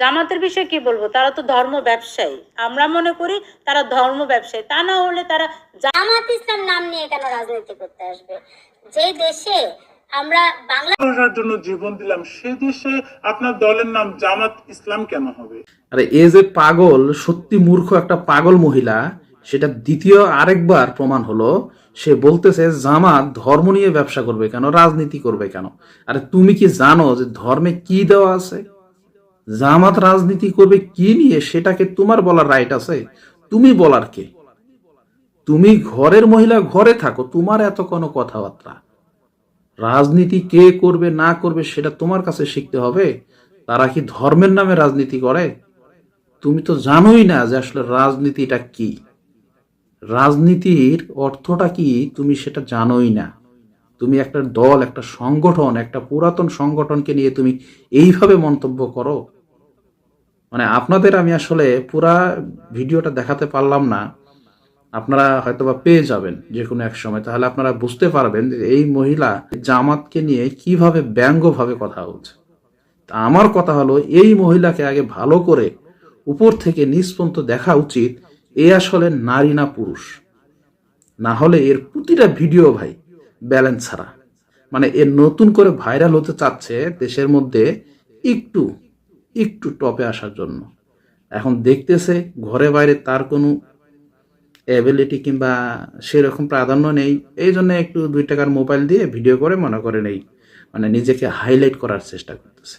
জামাতের বিষয়ে কি বলব? তারা তো ধর্ম ব্যবসায়ী। আমরা মনে করি তারা ধর্ম ব্যবসায়ী। তা না হলে তারা জামাত ইসলাম নাম নিয়ে কেন রাজনীতি করতে আসবে? যে দেশে আমরা বাংলা ভাষার জন্য জীবন দিলাম সে দেশে আপনার দলের নাম জামাত ইসলাম কেন হবে? আরে এ যে পাগল সত্যি মূর্খ একটা পাগল মহিলা সেটা দ্বিতীয় আরেকবার প্রমাণ হলো সে বলতেছে জামাত ধর্ম নিয়ে ব্যবসা করবে কেন রাজনীতি করবে কেন? আরে তুমি কি জানো যে ধর্মে কি দেওয়া আছে? জামাত রাজনীতি করবে কি নিয়ে সেটাকে তোমার বলার রাইট আছে? তুমি বলার কে? তুমি ঘরের মহিলা ঘরে থাকো, তোমার এত কোনো কথাবার্তা। রাজনীতি কে করবে, না করবে সেটা তোমার কাছে শিখতে হবে। তারা কি ধর্মের নামে রাজনীতি করে? তুমি তো জানোই না যে আসলে রাজনীতিটা কি। রাজনীতির অর্থটা কি তুমি সেটা জানোই না। তুমি একটা দল, একটা সংগঠন, একটা পুরাতন সংগঠনকে নিয়ে তুমি এইভাবে মন্তব্য করো। মানে আপনাদের আমি আসলে পুরা ভিডিওটা দেখাতে পারলাম না। আপনারা হয়তোবা পেয়ে যাবেন যে কোনো এক সময়। তাহলে আপনারা বুঝতে পারবেন যে এই মহিলা জামাতকে নিয়ে কীভাবে ব্যঙ্গভাবে কথা বলছে। তা আমার কথা হলো, এই মহিলাকে আগে ভালো করে উপর থেকে নিচ পর্যন্ত দেখা উচিত, এ আসলে নারী না পুরুষ। না হলে এর প্রতিটা ভিডিও ভাই ব্যালেন্স ছাড়া। মানে এর নতুন করে ভাইরাল হতে চাচ্ছে দেশের মধ্যে একটু একটু টপে আসার জন্য। এখন দেখতেছে ঘরে বাইরে তার কোনো অ্যাবিলিটি কিংবা সেরকম প্রাধান্য নেই। এই জন্য একটু দুই টাকার মোবাইল দিয়ে ভিডিও করে মনে করে নেই। মানে নিজেকে হাইলাইট করার চেষ্টা করতেছে।